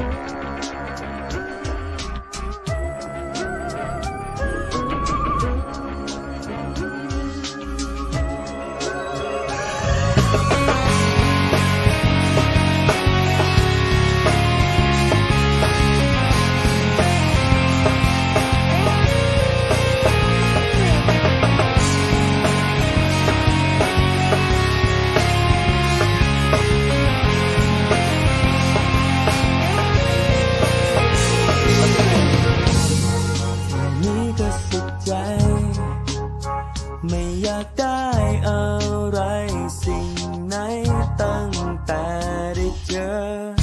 Ooh. อยากได้อะไรสิ่งไหนตั้งแต่ได้เจอ